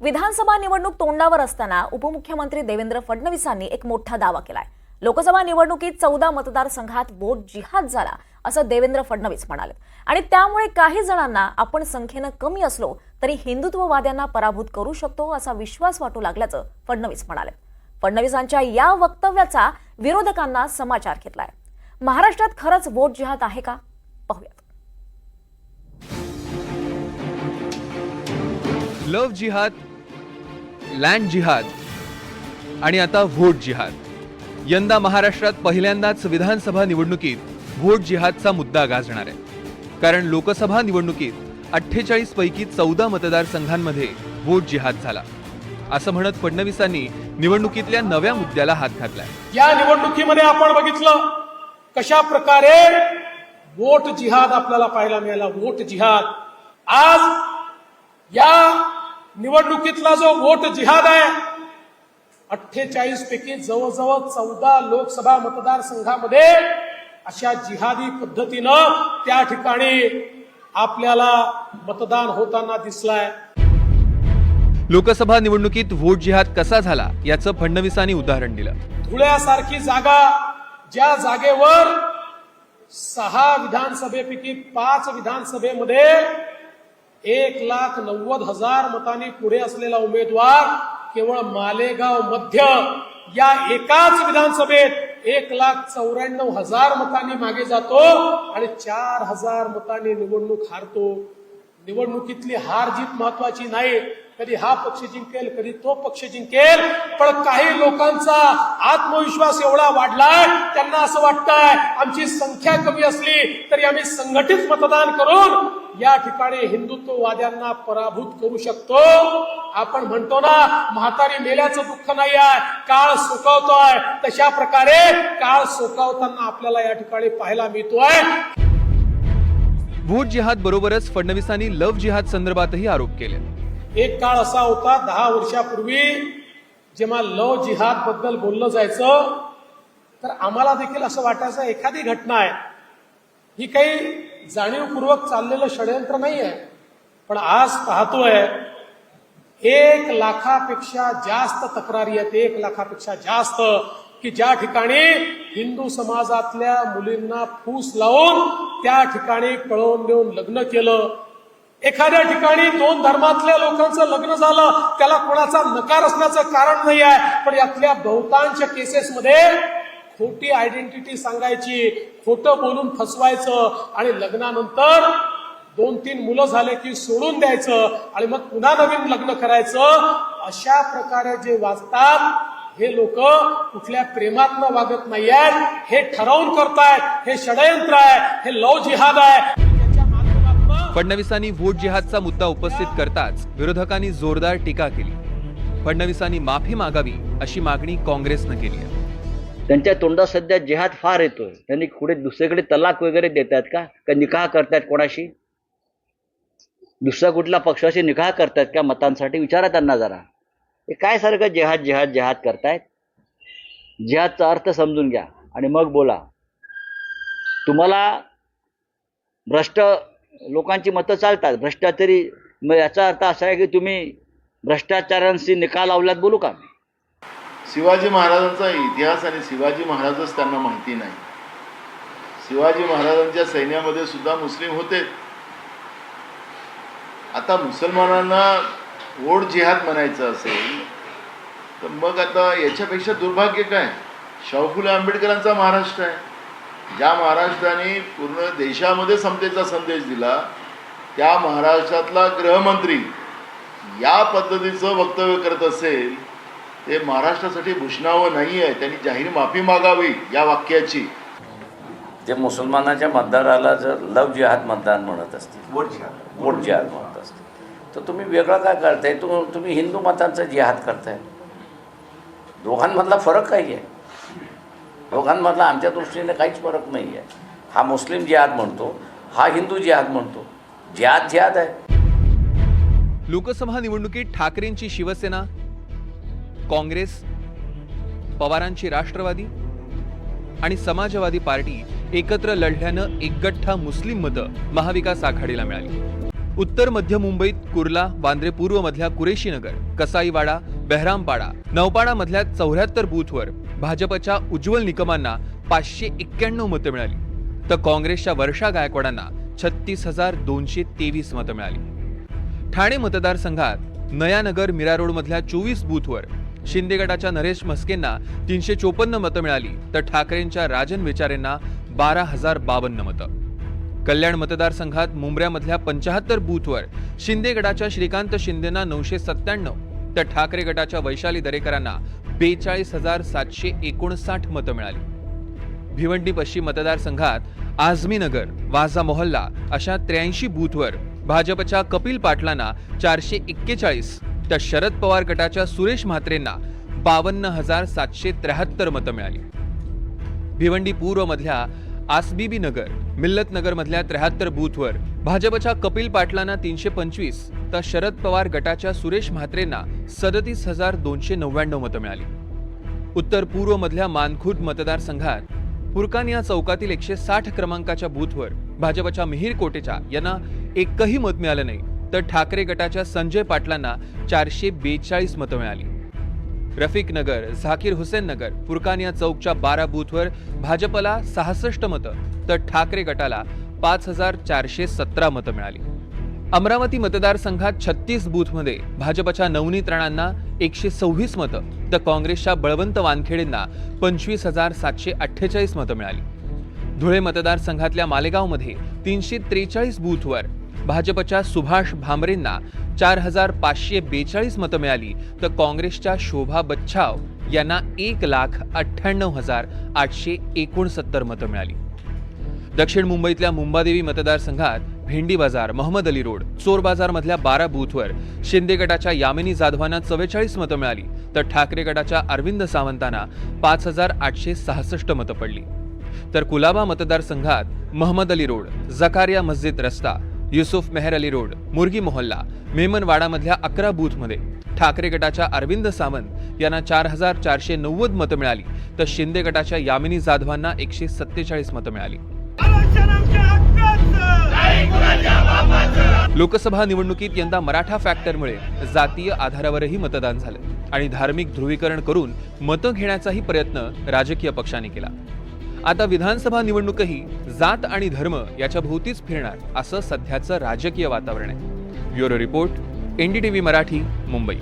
विधानसभा निवडणूक तोंडावर असताना उपमुख्यमंत्री देवेंद्र फडणवीसांनी एक मोठा दावा केलाय. लोकसभा निवडणुकीत चौदा मतदारसंघात वोट जिहाद झाला असं देवेंद्र फडणवीस म्हणाले आणि त्यामुळे काही जणांना आपण संख्येनं कमी असलो तरी हिंदुत्ववाद्यांना पराभूत करू शकतो असा विश्वास वाटू लागल्याचं फडणवीस म्हणाले फडणवीसांच्या या वक्तव्याचा विरोधकांना समाचार घेतलाय. महाराष्ट्रात खरंच वोट जिहाद आहे का? पाहूयात. लव्ह जिहाद लँड जिहाद आणि आता व्होट जिहाद. यंदा महाराष्ट्रात पहिल्यांदाच विधानसभा निवडणुकीत व्होट जिहादचा मुद्दा गाजणार आहे. कारण लोकसभा निवडणुकीत अठ्ठेचाळीस पैकी चौदा मतदारसंघांमध्ये व्होट जिहाद झाला. असं म्हणत फडणवीसांनी निवडणुकीतल्या नव्या मुद्द्याला हात घातलाय. या निवडणुकीमध्ये आपण बघितलं कशा प्रकारे वोट जिहाद आपल्याला पाहायला मिळाला. वोट जिहाद. आज निवडणुकीतला जो वोट जिहाद आहे अठ्ठेचाळीस पैकी जवळजवळ चौदा लोकसभा मतदारसंघामध्ये अशा जिहादी पद्धतीनं त्या ठिकाणी आपल्याला मतदान होताना दिसलाय. लोकसभा निवडणुकीत व्होट जिहाद कसा झाला याचं फडणवीसांनी उदाहरण दिलं. धुळ्यासारखी जागा ज्या जागेवर सहा विधानसभेपैकी पाच विधानसभेमध्ये एक लाख नव्वद हजार मतांनी पुढे असलेला उमेदवार केवळ मालेगाव मध्य या एकाच विधानसभेत एक लाख चौऱ्याण्णव हजार मतांनी मागे जातो आणि चार हजार मतांनी निवडणूक हारतो. निवडणुकीतली हार जीत महत्वाची नाही. कधी हा पक्ष जिंकेल कधी तो पक्ष जिंकेल पण काही लोकांचा आत्मविश्वास एवढा वाढलाय त्यांना असं वाटतंय आमची संख्या कमी असली तरी आम्ही संघटित मतदान करून या ठिकाणी हिंदुत्ववाद्यांना पराभूत करू शकतो. आपण म्हणतो ना म्हातारी मेल्याचं दुःख नाही आहे काळ सुकवतोय. तशा प्रकारे काळ सुकवताना आपल्याला या ठिकाणी पाहायला मिळतोय. व्होट जिहाद बरोबरच फडणवीसांनी लव जिहाद संदर्भातही आरोप केले. एक काळ असा होता दहा वर्षापूर्वी जेव्हा लव जिहादबद्दल बोललं जायचं तर आम्हाला देखील असं वाटायचं एखादी घटना आहे. ही काही जाणीवपूर्वक चाललेलं षडयंत्र नाही आहे पण आज पाहतोय एक लाखापेक्षा जास्त तक्रारी आहेत. एक लाखापेक्षा जास्त की ज्या ठिकाणी हिंदू समाजातल्या मुलींना फूस लावून त्या ठिकाणी पळवून देऊन लग्न केलं. एखाद्या ठिकाणी दोन धर्मातल्या लोकांचं लग्न झालं त्याला कोणाचा नकार असण्याचं कारण नाही आहे पण यातल्या बहुतांश केसेसमध्ये खोटी आयडेंटिटी सांगायची खोटं बोलून फसवायचं आणि लग्नानंतर दोन तीन मुलं झाले की सोडून द्यायचं आणि मग पुन्हा नवीन लग्न करायचं अशा प्रकारे जे वाचतात हे लोक कुठल्या प्रेमात वागत नाही आहेत हे ठरवून करतायत हे षडयंत्र आहे हे लव जिहाद आहे. फडणवीसांनी व्होट जिहादचा मुद्दा उपस्थित करताच विरोधकांनी जोरदार टीका केली. फडणवीसांनी माफी मागावी अशी मागणी काँग्रेसनं केली आहे. त्यांच्या तोंडात सध्या जिहाद फार येतोय. त्यांनी कुठे दुसरीकडे तलाक वगैरे देतात का? का निकाह करतायत कोणाशी? दुसरा कुठला पक्षाशी निकाह करतात का मतांसाठी? विचारा त्यांना जरा. हे काय सारखं जिहाद जिहाद जिहाद करतायत? जिहादचा अर्थ समजून घ्या आणि मग बोला. तुम्हाला भ्रष्ट लोकांची मतं चालतात. भ्रष्टाचारी मग याचा अर्थ असा आहे की तुम्ही भ्रष्टाचारांशी निकाल लावल्यात बोलू का? शिवाजी महाराजांचा इतिहास आणि शिवाजी महाराजच त्यांना माहिती नाही. शिवाजी महाराजांच्या सैन्यामध्ये सुद्धा मुस्लिम होते. आता मुसलमानांना ओढ जिहाद म्हणायचं असेल तर मग आता याच्यापेक्षा दुर्भाग्य काय? शाहू फुले आंबेडकरांचा महाराष्ट्र आहे. ज्या महाराष्ट्राने पूर्ण देशामध्ये समतेचा संदेश दिला त्या महाराष्ट्रातला गृहमंत्री या पद्धतीचं वक्तव्य करत असेल ते महाराष्ट्रासाठी भूषणावं नाही आहे त्यांनी जाहीर माफी मागावी या वाक्याची. जे मुसलमानाच्या मतदाराला जर लव जिहाद मतदान म्हणत असतील वोट जिहाद म्हणत असतील तर तुम्ही वेगळं काय करताय? तु तुम्ही हिंदू मतांचा जिहाद करताय. दोघांमधला फरक काय आहे? दोघांमधला आमच्या दृष्टीने काहीच फरक नाही आहे. हा मुस्लिम जिहाद म्हणतो हा हिंदू जिहाद म्हणतो. जिहाद जिहाद आहे. लोकसभा निवडणुकीत ठाकरेंची शिवसेना काँग्रेस पवारांची राष्ट्रवादी आणि समाजवादी पार्टी एकत्र लढल्यानं एकगठ्ठा मुस्लिम मतं महाविकास आघाडीला मिळाली. उत्तर मध्य मुंबईत कुर्ला वांद्रे पूर्व मधल्या कुरेशीनगर कसाईवाडा बेहरामपाडा नौपाडा मधल्या चौऱ्याहत्तर बूथवर भाजपच्या उज्ज्वल निकमांना पाचशे एक्क्याण्णव मतं मिळाली. तर काँग्रेसच्या वर्षा गायकवाडांना छत्तीस हजार दोनशे तेवीस मतं मिळाली. ठाणे मतदारसंघात नयानगर मीरा रोड मधल्या चोवीस बूथवर शिंदे गटाच्या नरेश मस्केंना तीनशे चोपन्न मतं मिळाली तर ठाकरेंच्या राजन विचारेंना बारा हजार बावन्न मतं. कल्याण मतदारसंघात मुंबऱ्यामधल्या पंचाहत्तर बूथवर शिंदे गटाच्या श्रीकांत शिंदेना नऊशे सत्त्याण्णव तर ठाकरे गटाच्या वैशाली दरेकरांना बेचाळीस हजार सातशे एकोणसाठ मतं मिळाली. भिवंडी पश्चिम मतदारसंघात आझमीनगर वाझा मोहल्ला अशा त्र्याऐंशी बूथवर भाजपच्या कपिल पाटलांना चारशे एक्केचाळीस तर शरद पवार गटाच्या सुरेश म्हात्रेंना बावन्न हजार सातशे त्र्याहत्तर मतं मिळाली. भिवंडी पूर्वमधल्या आसबीबी नगर मिल्लत नगरमधल्या त्र्याहत्तर बूथवर भाजपच्या कपिल पाटलांना तीनशे पंचवीस तर शरद पवार गटाच्या सुरेश म्हात्रेंना सदतीस हजार दोनशे नव्याण्णव मतं मिळाली. उत्तर पूर्वमधल्या मानखुर्द मतदारसंघात फुरकान या चौकातील एकशे साठ क्रमांकाच्या बूथवर भाजपच्या मिहीर कोटेचा यांना एकही मत मिळालं नाही. तर ठाकरे गटाच्या संजय पाटलांना चारशे बेचाळीस मतं मिळाली. रफिक नगर झाकीर हुसेन नगर फुरकानिया चौकच्या बारा बूथवर भाजपला सहासष्ट मतं तर ठाकरे गटाला पाच हजार चारशे सतरा मतं मिळाली. अमरावती मतदारसंघात छत्तीस बूथमध्ये भाजपच्या नवनीत राणांना एकशे सव्वीस मतं तर काँग्रेसच्या बळवंत वानखेडेंना पंचवीस हजार सातशे अठ्ठेचाळीस मतं मिळाली. धुळे मतदारसंघातल्या मालेगावमध्ये तीनशे त्रेचाळीस बूथवर भाजपच्या सुभाष भामरेंना चार हजार पाचशे बेचाळीस मतं मिळाली. तर काँग्रेसच्या शोभा बच्छाव यांना एक लाख अठ्ठ्याण्णव हजार आठशे एकोणसत्तर मतं मिळाली. दक्षिण मुंबईतल्या मुंबादेवी मतदारसंघात भेंडी बाजार मोहम्मद अली रोड चोर बाजारमधल्या बारा बूथवर शिंदे गटाच्या यामिनी जाधवांना चव्वेचाळीस मतं मिळाली. तर ठाकरे गटाच्या अरविंद सावंतांना पाच हजार आठशे सहासष्ट मतं पडली. तर कुलाबा मतदारसंघात मोहम्मद अली रोड जकारिया मस्जिद रस्ता युसुफ मेहर अली रोड मुरगी मोहल्ला मेमनवाडामधल्या अकरा बूथमध्ये. ठाकरे गटाच्या अरविंद सावंत यांना चार हजार चारशे नव्वद मतं मिळाली तर शिंदे गटाच्या यामिनी जाधवांना एकशे सत्तेचाळीस मतं मिळाली. लोकसभा निवडणुकीत यंदा मराठा फॅक्टरमुळे जातीय आधारावरही मतदान झालं आणि धार्मिक ध्रुवीकरण करून मतं घेण्याचाही प्रयत्न राजकीय पक्षांनी केला. आता विधानसभा निवडणूकही जात आणि धर्म याच्या भोवतीच फिरणार असं सध्याचं राजकीय वातावरण आहे. Bureau report NDTV Marathi Mumbai.